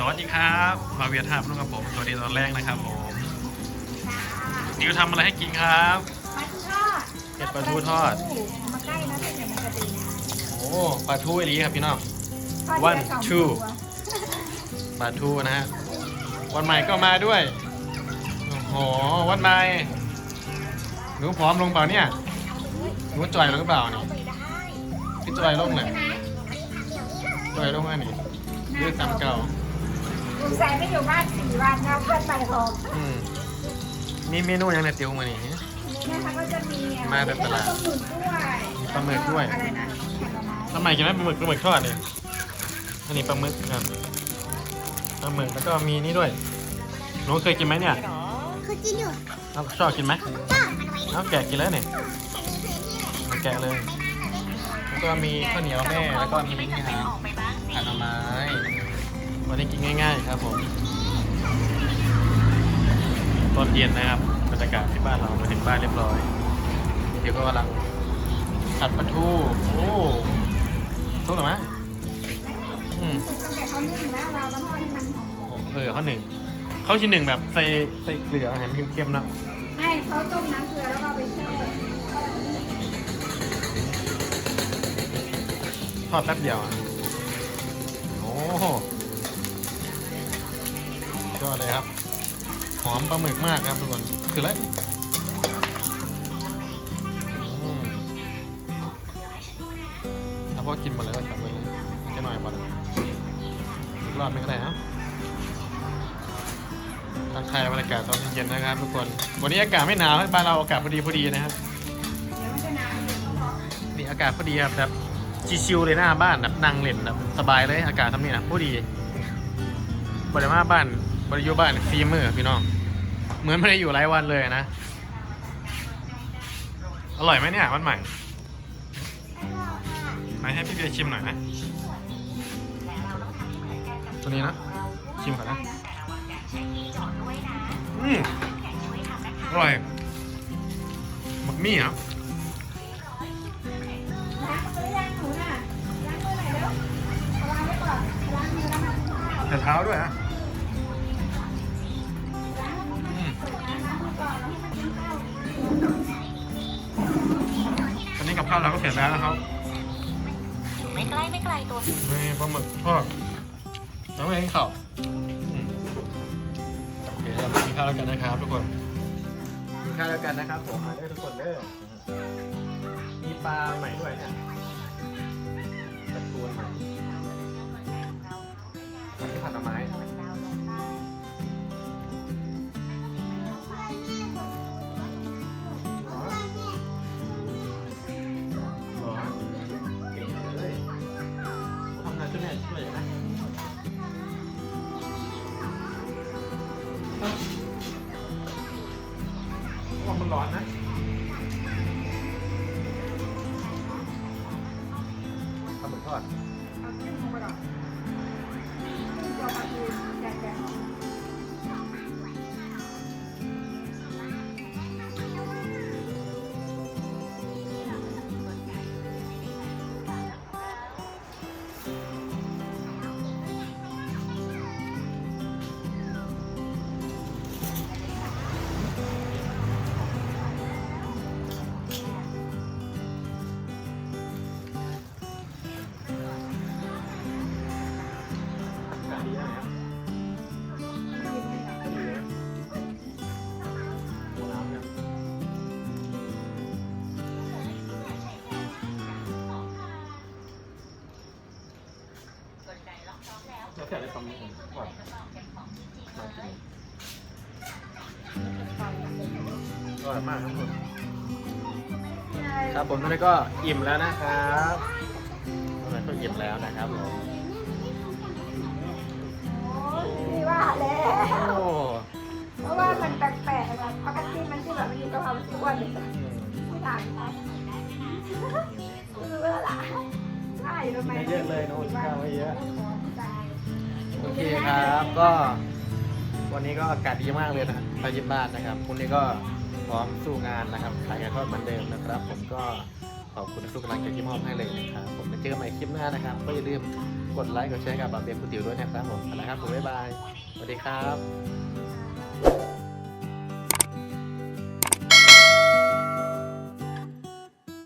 สวัสดีครับ มาเวียท่าพนุ่งกับผมสวัสดีตอนแรกนะครับผมดิวทำอะไรให้กินครับปลาทูทอดเห็ดปลาทูทอด มาใกล้นะแต่ยังไม่กระตีนะโอ้ปลาทูอีหลีครับพี่น้องทอด One ทีละสอง two ตัวปลาทูนะฮะวันใหม่ก็มาด้วยโอ้โหวันใหม่หนูพร้อมลงเปล่าเนี่ยหนูจ่อยลงหรือเปล่านี่พี่จ่อยลงเลยจ่อยลงอันนี้เลือกตามเก่า ลุงแซมไม่อยู่บ้านสี่วันนะเพื่อนไปหอมอืมมีเมนูยังในติวมานี่นี่นะคะก็จะมีมาจากตลาดปลาหมึกด้วยมีปลาหมึกด้วย อะไรนะผลไม้ทำไมกินไหมปลาหมึกปลาหมึกทอดเนี่ยอันนี้ปลาหมึกครับปลาหมึกแล้วก็มีนี่ด้วยหนูเคยกินไหมเนี่ยคือกินอยู่เราชอบกินไหมก็มันไว้เอาแกะกินแล้วเนี่ยเอาแกะเลย แล้วก็มีข้าวเหนียวแม่แล้วก็มีนี่ครับผัดหน่อไม้ วันนี้กินง่าย ๆ ครับผมตอนเย็นนะครับบรรยากาศที่บ้านเรามาถึงบ้านเรียบร้อย เดี๋ยวก็กำลังผัดปลาทูโอ้ทุกหรอมะอืมตั้งแต่เขานึ่งแล้วเราต้องทอดให้มันหอมเออข้าวหนึ่งข้าวชิ้นหนึ่งแบบใส่ใส่เกลืออาหารเค็มๆนะๆให้เขาต้มน้ำเกลือแล้วก็เอาไปแช่ทอดแป๊บเดียวอะโอ้โห ยอดเลยครับ หอมปลาหมึกมากครับทุกคนคืออะไรถ้าพอกินหมดแล้วก็จับไว้เลยจะหน่อยพอแล้วอีกรอบไม่ก็ได้นะทักทายบรรยากาศตอนเย็นๆนะครับทุกคน วันนี้อากาศไม่หนาวนะบ้านเราอากาศพอดีพอดีนะครับเดี๋ยวมันจะนานอยู่ต้องรอนี่อากาศพอดีครับแบบชิวๆเลยหน้าบ้านแบบนั่งเล่นแบบสบายเลยอากาศทำนี่นะพอดีบริมาบ้าน บริยุบ้านฟีมือพี่น้อง เหมือนไม่ได้อยู่หลายวันเลยนะ อร่อยไหมเนี่ยวันใหม่มาให้พี่เบียร์ชิมหน่อยนะตัวนี้นะ ชิมก่อนนะ อืมอร่อยหมักมี่ครับล้างมือย่างหนูน่ะล้างมือหน่อยเข้าวเราก็เสร็จแล้วนะครับไม่ใกล้ไม่ไกลตัวมีปลาหมึกทอดแล้วก็ให้ข้าวอืมโอเคเราไปกินข้าวแล้วกันนะครับทุกคนกินข้าวแล้วกันนะครับผมมาได้ทุกคนเด้อมีปลาใหม่ด้วยเนี่ยตะตูนใหม่อันนี้ผัดหน่อไม้ ว่ามันร้อนนะทำเหมือนทอดเอาเส้นลงไปก่อน แล้วแต่ได้ปลาหมึกทอดอร่อยมากครับผมๆครับผมตอนนี้ก็อิ่มแล้วนะครับตอนนี้ก็อิ่มแล้วนะครับผมพี่ว่าแล้วโอ้เพราะว่ามันแปลกๆแบบปกติมันที่แบบมันมีกะเพราทุกวันเลยอืมไม่ต่างกันคือว่าล่ะใช่ทำไมเยอะเลยโน้ตข้าวไว้เยอะโอเคครับก็วันนี้ก็อากาศดีมากเลยนะไปเยี่ยมบ้านนะครับคุณนี้ก็พร้อมสู้งานนะครับขายกันทอดเหมือนเดิมนะครับ ผมก็ขอบคุณทุกกำลังใจที่มอบให้เลยนะครับผมจะเจอกันใหม่คลิปหน้านะครับ ก็อย่าลืมกดไลค์กดแชร์กับบาเบียคุณติ๋วด้วยนะครับผมเอาละครับผมบ๊ายบายสวัสดีครับ